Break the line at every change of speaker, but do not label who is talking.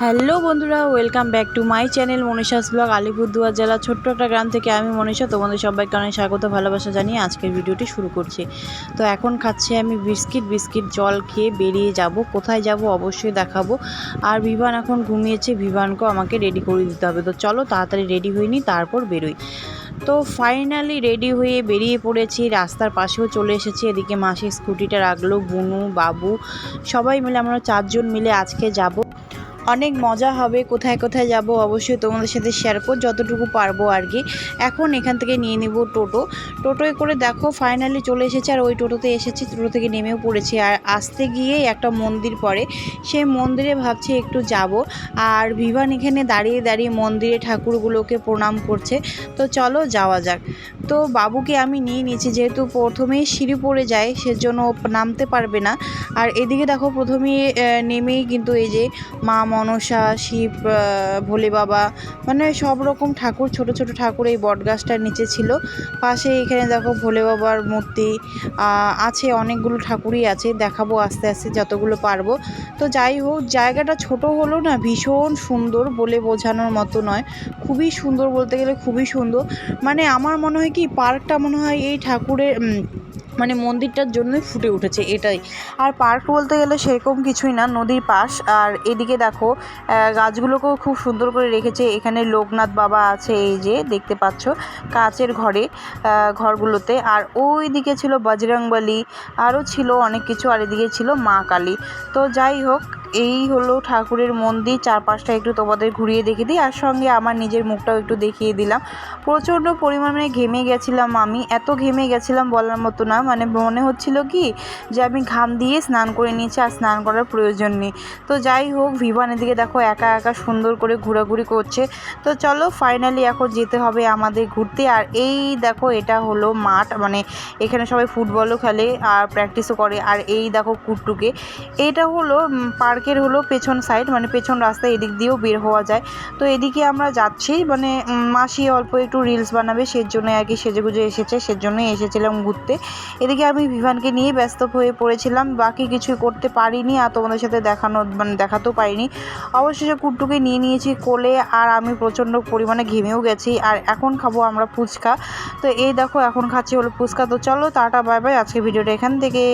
Hello বন্ধুরা, welcome back to my channel Manisha's blog, Alipurduar জেলা ছোট্ট একটা গ্রাম থেকে আমি মনীষা। তোমাদের সবাইকে অনেক স্বাগত, ভালোবাসা জানিয়ে আজকের ভিডিওটি শুরু করছি। তো এখন খাচ্ছি আমি বিস্কিট বিস্কিট জল খেয়ে বেরিয়ে যাব। কোথায় যাব অবশ্যই দেখাবো। আর বিভান এখন ঘুমিয়েছে, বিভানকেও আমাকে রেডি করে দিতে হবে। তো চলো তাড়াতাড়ি রেডি হইনি তারপর বেরোই। তো ফাইনালি রেডি হয়ে বেরিয়ে পড়েছি, রাস্তার পাশেও চলে এসেছি। এদিকে মাসি স্কুটিটা রাখল, বুনু, বাবু, সবাই মিলে আমরা চারজন মিলে আজকে যাব। অনেক মজা হবে, কোথায় কোথায় যাব অবশ্যই তোমাদের সাথে শেয়ার করব, যতটুকু পারব আর কি। এখন এখান থেকে নিয়ে নিব টোটো। টোটোয় করে দেখো ফাইনালি চলে এসেছে আর ওই টোটোতে এসেছি, টোটো থেকে নেমেও পড়েছি। আর আসতে গিয়ে একটা মন্দির পড়ে, সেই মন্দিরে ভাবছি একটু যাব। আর ভিভান এখানে দাঁড়িয়ে দাঁড়িয়ে মন্দিরে ঠাকুরগুলোকে প্রণাম করছে। তো চলো যাওয়া যাক। তো বাবুকে আমি নিয়ে নিয়েছি, যেহেতু প্রথমেই সিঁড়ি পড়ে যায়, সেজন্য নামতে পারবে না। আর এদিকে দেখো প্রথমেই নেমেই কিন্তু এই যে মা মনসা, শিব ভোলে বাবা মানে সব রকম ঠাকুর, ছোট ছোট ঠাকুর এই বটগাছটার নিচে ছিল। পাশে এখানে দেখো ভোলে বাবার মূর্তি আছে, অনেকগুলো ঠাকুরই আছে, দেখাবো আস্তে আস্তে যতগুলো পারব। তো যাই হোক, জায়গাটা ছোট হলো না, ভীষণ সুন্দর বলে বোঝানোর মতো নয়। খুবই সুন্দর বলতে গেলে খুবই সুন্দর। মানে আমার মনে হয় কি, পার্কটা মনে হয় এই ঠাকুরের মানে মন্দিরটার জন্যই ফুটে উঠেছে, এটাই। আর পার্ক বলতে গেলে সেরকম কিছুই না, নদীর পাশ। আর এদিকে দেখো গাছগুলোকেও খুব সুন্দর করে রেখেছে। এখানে লোকনাথ বাবা আছে, এই যে দেখতে পাচ্ছ, কাচের ঘরে ঘরগুলোতে। আর ওই দিকে ছিল বজরংবলী, আরও ছিল অনেক কিছু, আর এদিকে ছিল মা কালী। তো যাই হোক এই হলো ঠাকুরের মন্দির। চারপাশটা একটু তোমাদের ঘুরিয়ে দেখিয়ে দিই। আর সঙ্গে আমার নিজের মুখটাও একটু দেখিয়ে দিলাম। প্রচণ্ড পরিমাণে ঘেমে গেছিলাম আমি। এত ঘেমে গেছিলাম বলার মতো না। মানে মনে হচ্ছিল কি যে আমি ঘাম দিয়ে স্নান করে নিয়েছি আর স্নান করার প্রয়োজন নেই। তো যাই হোক ভিভানের দিকে দেখো একা একা সুন্দর করে ঘোরাঘুরি করছে। তো চলো ফাইনালি এখন যেতে হবে আমাদের ঘুরতে। আর এই দেখো এটা হলো মাঠ। মানে এখানে সবাই ফুটবলও খেলে আর প্র্যাকটিসও করে। আর এই দেখো কুটটুকে। এটা হলো উম, পার্কের হলো পেছন সাইড মানে পেছন রাস্তা এদিক দিয়েও বের হওয়া যায়। তো এদিকে আমরা যাচ্ছি মানে মাসি অল্প একটু রিলস বানাবে, সেজন্য আর কি সেজেগুজে এসেছে, সেজন্যই এসেছিলাম ঘুরতে। এদিকে আমি বিভানকে নিয়ে ব্যস্ত হয়ে পড়েছিলাম, বাকি কিছু করতে পারিনি আর তোমাদের সাথে দেখানো মানে দেখাতেও পারিনি। অবশেষে কুট্টুকে নিয়ে নিয়েছি কোলে, আর আমি প্রচণ্ড পরিমাণে ঘেমেও গেছি, আর এখন খাব আমরা ফুচকা। তো এই দেখো, এখন খাচ্ছি হলো ফুচকা। তো চলো, টাটা, বাই বাই আজকে ভিডিওটা এখান থেকে।